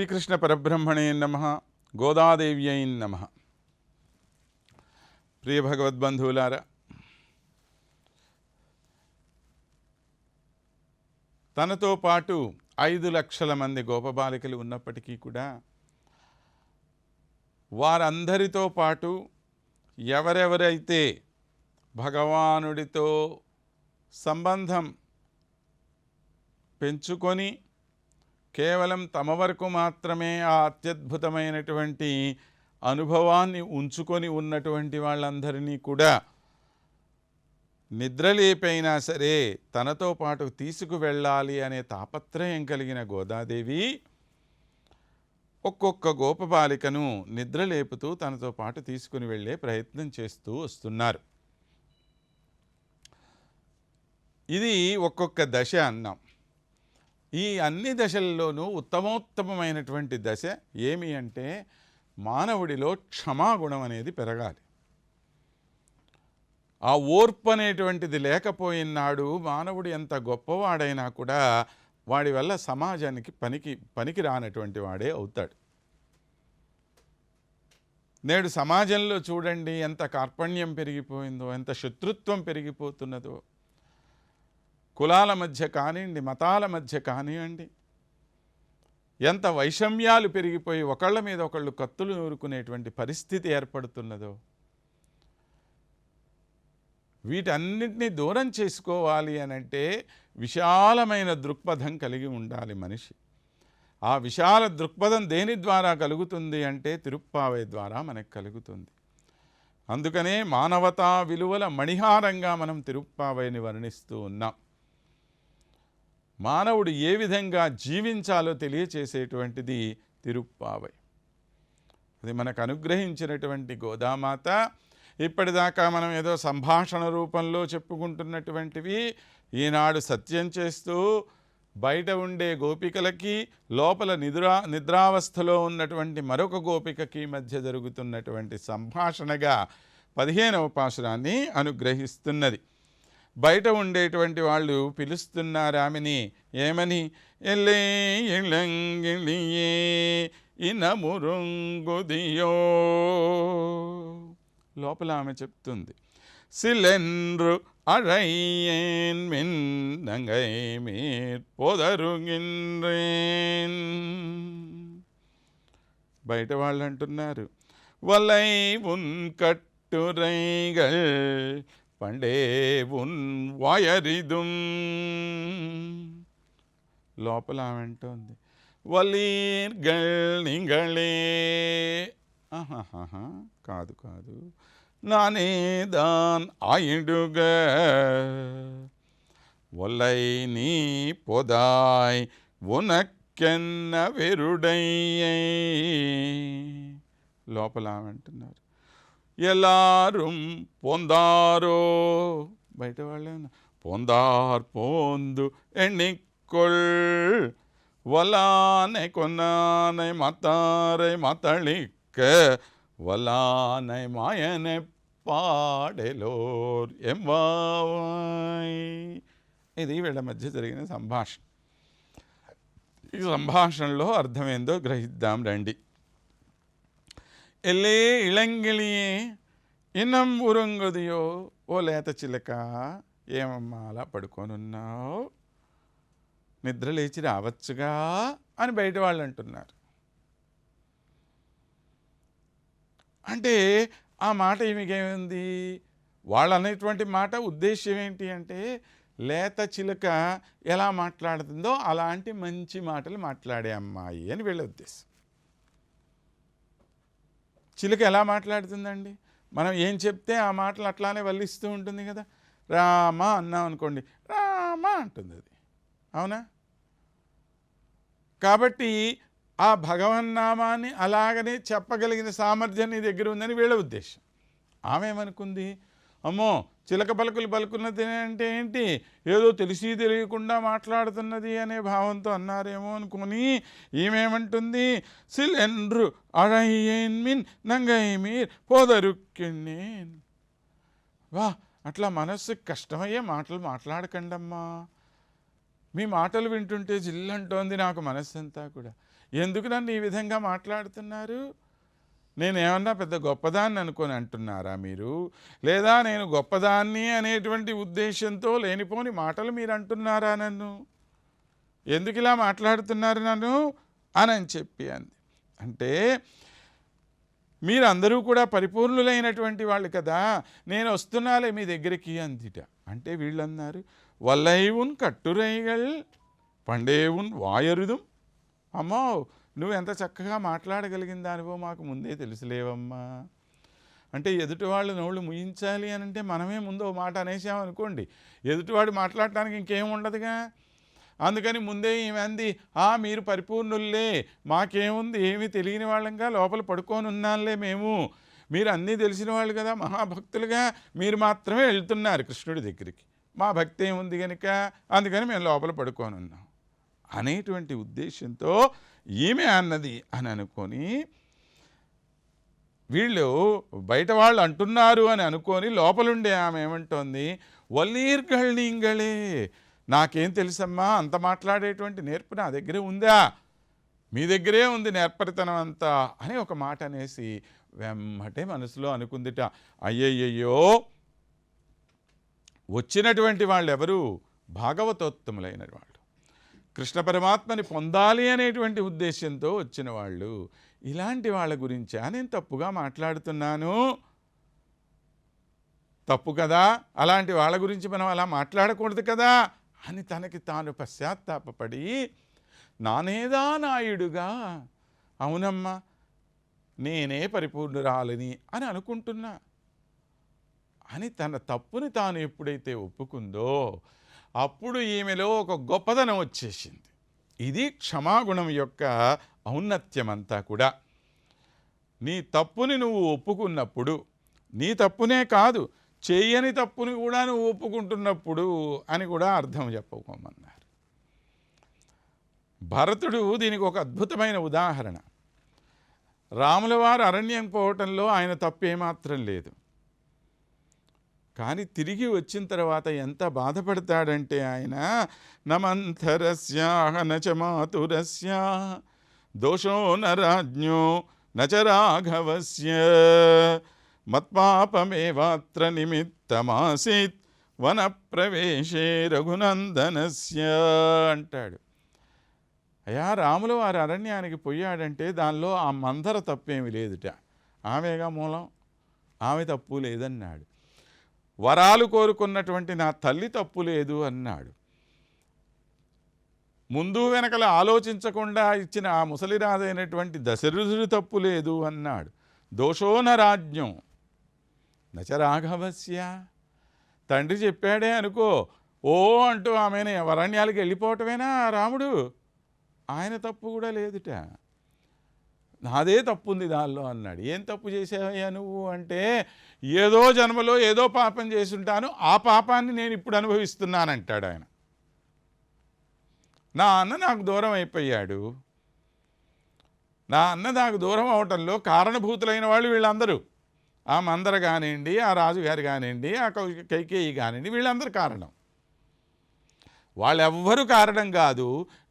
శ్రీకృష్ణ పరబ్రహ్మణే నమ గోదాదేవ్యై నమ. ప్రియ భగవద్బంధువులారా తనతో పాటు ఐదు లక్షల మంది గోపబాలికలు ఉన్నప్పటికీ కూడా వారందరితో పాటు ఎవరెవరైతే భగవానుడితో సంబంధం పెంచుకొని కేవలం తమ వరకు మాత్రమే ఆ అత్యద్భుతమైనటువంటి అనుభవాన్ని ఉంచుకొని ఉన్నటువంటి వాళ్ళందరినీ కూడా నిద్రలేపైనా సరే తనతో పాటు తీసుకువెళ్ళాలి అనే తాపత్రయం కలిగిన గోదాదేవి ఒక్కొక్క గోపబాలికను నిద్రలేపుతూ తనతో పాటు తీసుకుని వెళ్ళే ప్రయత్నం చేస్తూ వస్తున్నారు. ఇది ఒక్కొక్క దశ అన్నాం. ఈ అన్ని దశల్లోనూ ఉత్తమోత్తమమైనటువంటి దశ ఏమి అంటే మానవుడిలో క్షమాగుణం అనేది పెరగాలి. ఆ ఓర్పు అనేటువంటిది లేకపోయినాడు మానవుడు ఎంత గొప్పవాడైనా కూడా వాడి వల్ల సమాజానికి పనికి పనికి రానటువంటి వాడే అవుతాడు. నేడు సమాజంలో చూడండి ఎంత కార్పణ్యం పెరిగిపోయిందో ఎంత శత్రుత్వం పెరిగిపోతున్నదో కులాల మధ్య కానివ్వండి మతాల మధ్య కానివ్వండి ఎంత వైషమ్యాలు పెరిగిపోయి ఒకళ్ళ మీద ఒకళ్ళు కత్తులు నూరుకునేటువంటి పరిస్థితి ఏర్పడుతున్నదో వీటన్నిటినీ దూరం చేసుకోవాలి అని అంటే విశాలమైన దృక్పథం కలిగి ఉండాలి మనిషి. ఆ విశాల దృక్పథం దేని ద్వారా కలుగుతుంది అంటే తిరుప్పావై ద్వారా మనకు కలుగుతుంది. అందుకనే మానవతా విలువల మణిహారంగా మనం తిరుప్పావైని వర్ణిస్తూ ఉన్నాం. మానవుడు ఏ విధంగా జీవించాలో తెలియచేసేటువంటిది తిరుప్పావై. అది మనకు అనుగ్రహించినటువంటి గోదామాత ఇప్పటిదాకా మనం ఏదో సంభాషణ రూపంలో చెప్పుకుంటున్నటువంటివి ఈనాడు సత్యం చేస్తూ బయట ఉండే గోపికలకి లోపల నిద్రా నిద్రావస్థలో ఉన్నటువంటి మరొక గోపికకి మధ్య జరుగుతున్నటువంటి సంభాషణగా పదిహేనవ పాశురాన్ని అనుగ్రహిస్తున్నది. బయట ఉండేటువంటి వాళ్ళు పిలుస్తున్నారు ఆమెని ఏమని? ఎల్లే ఇనమురుంగుదియో లోపల ఆమె చెప్తుంది సిలెండ్రు அழையேன் బయట వాళ్ళు అంటున్నారు వలై ఉన్ కట్టురైగల్ பண்டே உன் వాయరిదుం లోపల ఆమె అంటోంది వలీర్గల్ నింగళే ఆహాహా కాదు కాదు నానేదాన్ ఆయిడుగ ఒల్లై నీ పొదాయ్ ఉనక్కెన్న వెరుడయ్యై లోపల ఆమె అంటున్నారు ఎల్లారూ పొందారో? బయట వాళ్ళే పొందార్ పోందు ఎన్నికొల్ వలానే కొన్నానై మతారై మతళిక్క వలానై మాయనే పాడెలోర్ ఎంవాయ్. ఇది వీళ్ళ మధ్య జరిగిన సంభాషణ. ఈ సంభాషణలో అర్థమేందో గ్రహిద్దాం రండి. ఎల్లే ఇళంగిలియే ఇనం ఉరంగదియో ఓ లేత చిలక ఏమమ్మా అలా పడుకొనున్నావు నిద్ర లేచి రావచ్చుగా అని బయట వాళ్ళు అంటున్నారు అంటే ఆ మాట ఏమికేముంది వాళ్ళు అనేటువంటి మాట ఉద్దేశ్యం ఏంటి అంటే లేత చిలుక ఎలా మాట్లాడుతుందో అలాంటి మంచి మాటలు మాట్లాడే అమ్మాయి అని వీళ్ళ ఉద్దేశం చిలుక ఎలా మాట్లాడుతుందండి? మనం ఏం చెప్తే ఆ మాటలు అట్లానే వల్లిస్తూ ఉంటుంది కదా. రామ అన్నాం అనుకోండి రామ అంటుంది అది. అవునా? కాబట్టి ఆ భగవన్నామాన్ని అలాగనే చెప్పగలిగిన సామర్థ్యం నీ దగ్గర ఉందని వీళ్ళ ఉద్దేశం. ఆమె ఏమనుకుంది? అమ్మో చిలక పలుకులు పలుకున్నది అంటే ఏంటి? ఏదో తెలిసి తెలియకుండా మాట్లాడుతున్నది అనే భావంతో అన్నారేమో అనుకుని ఈమెమంటుంది? సిలెండ్రు అഴయ్యేన్ మిన్ నంగై మీర్ పోదరుక్కిణేన్ వా అట్లా మనస్సుకి కష్టమయ్యే మాటలు మాట్లాడకండమ్మా. మీ మాటలు వింటుంటే జిల్లంటోంది నాకు మనస్సంతా కూడా. ఎందుకు నన్ను ఈ విధంగా మాట్లాడుతున్నారు? నేనేమన్నా పెద్ద గొప్పదాన్ని అనుకొని అంటున్నారా మీరు? లేదా నేను గొప్పదాన్ని అనేటువంటి ఉద్దేశంతో లేనిపోని మాటలు మీరు అంటున్నారా నన్ను? ఎందుకు ఇలా మాట్లాడుతున్నారు నన్ను? అని అని చెప్పి అంది. అంటే మీరందరూ కూడా పరిపూర్ణులైనటువంటి వాళ్ళు కదా నేను వస్తున్నాలే మీ దగ్గరికి అందిట. అంటే వీళ్ళన్నారు వల్లైవున్ కట్టురైగల్ పండేవున్ వాయరుదుం. అమ్మో నువ్వు ఎంత చక్కగా మాట్లాడగలిగిన దానివో మాకు ముందే తెలుసులేవమ్మా. అంటే ఎదుటివాళ్ళు నోళ్ళు ముయించాలి అని అంటే మనమే ముందు ఓ మాట అనేసామనుకోండి ఎదుటివాడు మాట్లాడటానికి ఇంకేం ఉండదుగా? అందుకని ముందే ఈమె అంది ఆ మీరు పరిపూర్ణుల్లే మాకేముంది ఏమీ తెలియని వాళ్ళంగా లోపల పడుకొని ఉన్నాంలే మేము. మీరు అన్నీ తెలిసిన వాళ్ళు కదా మహాభక్తులుగా మీరు మాత్రమే వెళ్తున్నారు కృష్ణుడి దగ్గరికి. మా భక్తి ఏముంది కనుక అందుకని మేము లోపల పడుకొని ఉన్నాం అనేటువంటి ఉద్దేశంతో ఈమె అన్నది అని అనుకొని వీళ్ళు బయట వాళ్ళు అంటున్నారు అని అనుకొని లోపలుండే ఆమె ఏమంటోంది వల్లీర్గళ్ళీంగళే నాకేం తెలుసమ్మా అంత మాట్లాడేటువంటి నేర్పు నా దగ్గరే ఉందా? మీ దగ్గరే ఉంది నేర్పరితనం అంతా అని ఒక మాట అనేసి వెమ్మటే మనసులో అనుకుందిట. అయ్యయ్యయ్యో! వచ్చినటువంటి వాళ్ళు ఎవరు భాగవతోత్తములైన వాళ్ళు కృష్ణ పరమాత్మని పొందాలి అనేటువంటి ఉద్దేశంతో వచ్చిన వాళ్ళు ఇలాంటి వాళ్ళ గురించా నేను తప్పుగా మాట్లాడుతున్నాను? తప్పు కదా? అలాంటి వాళ్ళ గురించి మనం అలా మాట్లాడకూడదు కదా? అని తనకి తాను పశ్చాత్తాపపడి నానేదా నాయుడుగా? అవునమ్మా నేనే పరిపూర్ణురాలని అని అనుకుంటున్నా. అని తన తప్పుని తాను ఎప్పుడైతే ఒప్పుకుందో అప్పుడు ఈమెలో ఒక గొప్పదనం వచ్చేసింది. ఇది క్షమాగుణం యొక్క ఔన్నత్యం అంతా కూడా. నీ తప్పుని నువ్వు ఒప్పుకున్నప్పుడు నీ తప్పునే కాదు చేయని తప్పుని కూడా నువ్వు ఒప్పుకుంటున్నప్పుడు అని కూడా అర్థం చెప్పుకోమన్నారు. భరతుడు దీనికి ఒక అద్భుతమైన ఉదాహరణ. రాములవారు అరణ్యం పోవటంలో ఆయన తప్పు ఏమాత్రం లేదు. కానీ తిరిగి వచ్చిన తర్వాత ఎంత బాధపడతాడంటే ఆయన నమంతరస్యాహ దోషో నరాజ్ఞో నచరాఘవస్య మత్పాపమేవాత్ర నిమిత్తమాసీత్ వనప్రవేశే రఘునందనస్య అంటాడు. అయా రాములు వారి అరణ్యానికి పోయాడంటే దానిలో ఆ మందర తప్పేమి లేదుట. ఆమెగా మూలం? ఆమె తప్పు లేదన్నాడు. వరాలు కోరుకున్నటువంటి నా తల్లి తప్పు లేదు అన్నాడు. ముందు వెనకల ఆలోచించకుండా ఇచ్చిన ఆ ముసలిరాజైనటువంటి దశరథుడి తప్పు లేదు అన్నాడు. దోషోన రాజ్యం నచరాఘవస్య. తండ్రి చెప్పాడే అనుకో ఓ అంటూ ఆమెను వరణ్యాలకు వెళ్ళిపోవటమేనా రాముడు? ఆయన తప్పు కూడా లేదుట. నాదే తప్పు ఉంది దానిలో అన్నాడు. ఏం తప్పు చేసావయ్యా నువ్వు? అంటే ఏదో జన్మలో ఏదో పాపం చేసుంటాను ఆ పాపాన్ని నేను ఇప్పుడు అనుభవిస్తున్నానంటాడు ఆయన. నా అన్న నాకు దూరం అయిపోయాడు. నా అన్న నాకు దూరం అవటంలో కారణభూతులైన వాళ్ళు వీళ్ళందరూ. ఆ మందర కానివ్వండి ఆ రాజుగారు కానివ్వండి ఆ కైకేయి కానివ్వండి వీళ్ళందరూ కారణం. వాళ్ళెవ్వరూ కారణం కాదు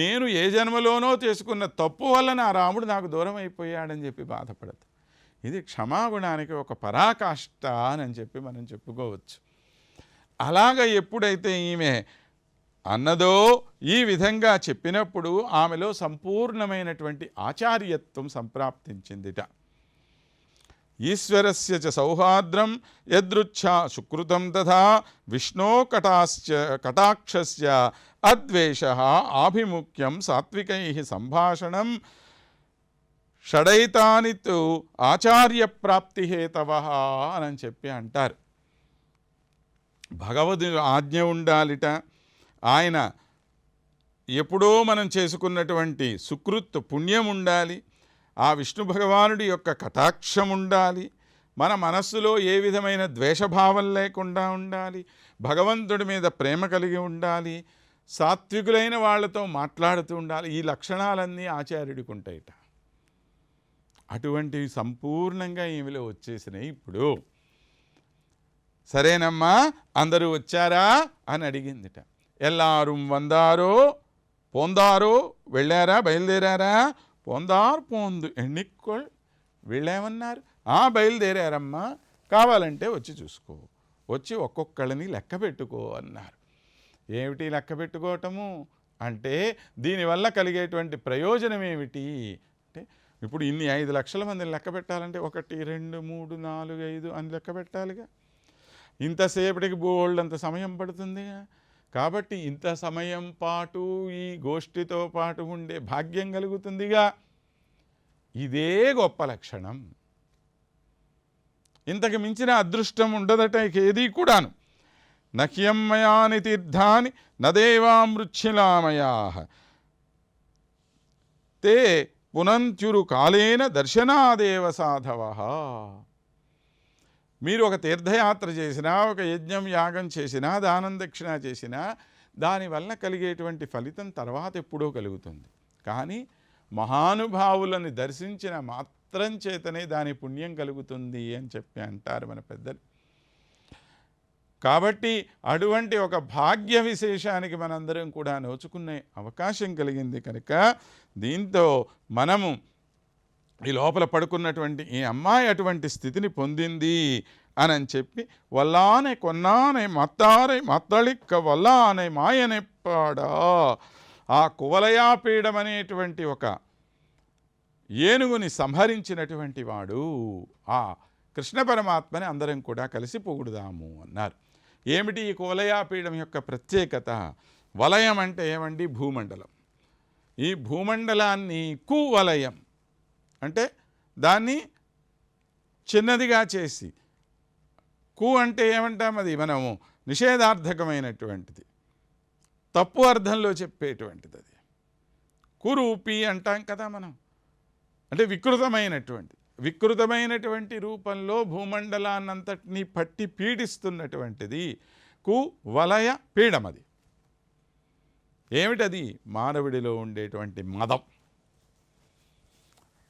నేను ఏ జన్మలోనో చేసుకున్న తప్పు వల్ల నా రాముడు నాకు దూరం అయిపోయాడని చెప్పి బాధపడదు ఇది క్షమాగుణానికి ఒక పరాకాష్ట అని చెప్పి మనం చెప్పుకోవచ్చు. అలాగ ఎప్పుడైతే ఈమె అన్నదో ఈ విధంగా చెప్పినప్పుడు ఆమెలో సంపూర్ణమైనటువంటి ఆచార్యత్వం సంప్రాప్తించిందిట. ఈశ్వరస్య చ సౌహార్ద్రం యదృచ్ఛా సుకృతం తథా విష్ణో కటాశ్చ కటాక్షస్య అద్వేష ఆభిముఖ్యం సాత్వికై సంభాషణం షడైతాని ఆచార్య ప్రాప్తి హేతవ అని చెప్పి అంటారు. భగవద్ ఆజ్ఞ ఉండాలిట. ఆయన ఎప్పుడో మనం చేసుకున్నటువంటి సుకృత్ పుణ్యం ఉండాలి. ఆ విష్ణు భగవానుడి యొక్క కటాక్షం ఉండాలి మన మనస్సులో ఏ విధమైన ద్వేషభావం లేకుండా ఉండాలి. భగవంతుడి మీద ప్రేమ కలిగి ఉండాలి. సాత్వికులైన వాళ్ళతో మాట్లాడుతూ ఉండాలి. ఈ లక్షణాలన్నీ ఆచార్యుడికి ఉంటాయిట అటువంటివి సంపూర్ణంగా ఈమెలో వచ్చేసినాయి ఇప్పుడు. సరేనమ్మా అందరూ వచ్చారా? అని అడిగిందిట. ఎల్లారు వందారో పోందారో వెళ్ళారా? బయలుదేరారా? పొందారు పోందు. ఎన్నికోళ్ళు వీళ్ళేమన్నారు? ఆ బయలుదేరారమ్మా. కావాలంటే వచ్చి చూసుకో. వచ్చి ఒక్కొక్కళ్ళని లెక్క పెట్టుకో అన్నారు. ఏమిటి లెక్క పెట్టుకోవటము? అంటే దీనివల్ల కలిగేటువంటి ప్రయోజనం ఏమిటి? అంటే ఇప్పుడు ఇన్ని ఐదు లక్షల మందిని లెక్క పెట్టాలంటే ఒకటి రెండు మూడు నాలుగు ఐదు అని లెక్క పెట్టాలిగా. ఇంతసేపటికి బోల్డ్ అంత సమయం పడుతుందిగా. కాబట్టి ఇంత సమయం పాటు ఈ గోష్ఠితో పాటు ఉండే భాగ్యం కలుగుతుందిగా. ఇదే గొప్ప లక్షణం. ఇంతకు మించిన అదృష్టం ఉండదట ఇక ఏది కూడాను. నహ్యమ్మయాని తీర్థాని నదేవామృచ్ఛిలామయా తే పునంత్యురు కాలేన దర్శనాదేవ సాధవ. మీరు ఒక తీర్థయాత్ర చేసినా ఒక యజ్ఞం యాగం చేసినా దానం దక్షిణ చేసినా దానివల్ల కలిగేటువంటి ఫలితం తర్వాత ఎప్పుడో కలుగుతుంది. కానీ మహానుభావులను దర్శించిన మాత్రం చేతనే దాని పుణ్యం కలుగుతుంది అని చెప్పి అంటారు మన పెద్దలు. కాబట్టి అటువంటి ఒక భాగ్య విశేషానికి మనందరం కూడా నోచుకునే అవకాశం కలిగింది కనుక దీంతో మనము ఈ లోపల పడుకున్నటువంటి ఈ అమ్మాయి అటువంటి స్థితిని పొందింది అని చెప్పి వల్లానే కొన్నానే మత్తారే మత్తళిక్క వల్లానే మాయనే పాడా. ఆ కువలయాపీడం అనేటువంటి ఒక ఏనుగుని సంహరించినటువంటి వాడు. ఆ కృష్ణ పరమాత్మని అందరం కూడా కలిసి పొగుడుదాము అన్నారు. ఏమిటి ఈ కువలయాపీడం యొక్క ప్రత్యేకత? వలయం అంటే ఏమండి? భూమండలం. ఈ భూమండలాన్ని కువలయం అంటే దాన్ని చిన్నదిగా చేసి కు అంటే ఏమంటాం అది? మనము నిషేధార్థకమైనటువంటిది. తప్పు అర్థంలో చెప్పేటువంటిది అది. కురూపి అంటాం కదా మనం. అంటే వికృతమైనటువంటి వికృతమైనటువంటి రూపంలో భూమండలాన్నంతటినీ పట్టి పీడిస్తున్నటువంటిది కు వలయ పీడమది. ఏమిటది? మానవుడిలో ఉండేటువంటి మదం.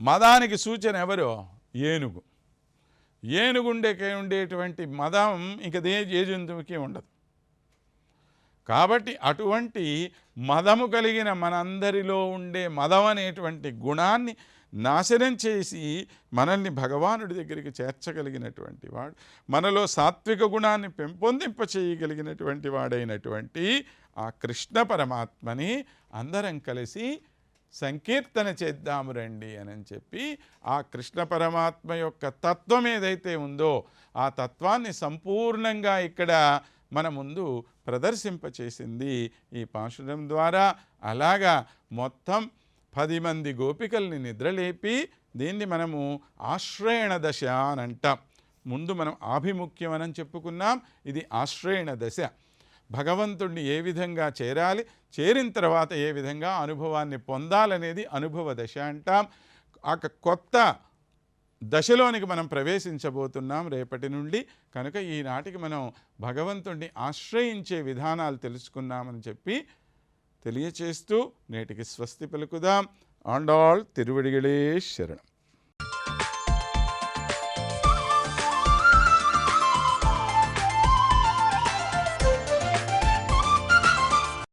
మదానికి సూచన ఎవరు? ఏనుగు. ఏనుగుండేకే ఉండేటువంటి మదం ఇంక దే ఏ జంతువుకి ఉండదు. కాబట్టి అటువంటి మదము కలిగిన మనందరిలో ఉండే మదం అనేటువంటి గుణాన్ని నాశనం చేసి మనల్ని భగవానుడి దగ్గరికి చేర్చగలిగినటువంటి వాడు మనలో సాత్విక గుణాన్ని పెంపొందింప చేయగలిగినటువంటి వాడైనటువంటి ఆ కృష్ణ పరమాత్మని అందరం కలిసి సంకీర్తన చేద్దాము రండి అని చెప్పి ఆ కృష్ణ పరమాత్మ యొక్క తత్వం ఏదైతే ఉందో ఆ తత్వాన్ని సంపూర్ణంగా ఇక్కడ మన ముందు ప్రదర్శింపచేసింది ఈ పాశురం ద్వారా. అలాగా మొత్తం పది మంది గోపికల్ని నిద్రలేపి దీన్ని మనము ఆశ్రయణ దశ అని అంటాం. ముందు మనం ఆభిముఖ్యం అని చెప్పుకున్నాం. ఇది ఆశ్రయణ దశ. భగవంతుణ్ణి ఏ విధంగా చేరాలి చేరిన తర్వాత ఏ విధంగా అనుభవాన్ని పొందాలనేది అనుభవ దశ అంటాం. ఆ కొత్త దశలోనికి మనం ప్రవేశించబోతున్నాం రేపటి నుండి. కనుక ఈనాటికి మనం భగవంతుణ్ణి ఆశ్రయించే విధానాలు తెలుసుకున్నామని చెప్పి తెలియచేస్తూ నేటికి స్వస్తి పలుకుదాం. ఆండాళ్ తిరువడిగళే శరణం.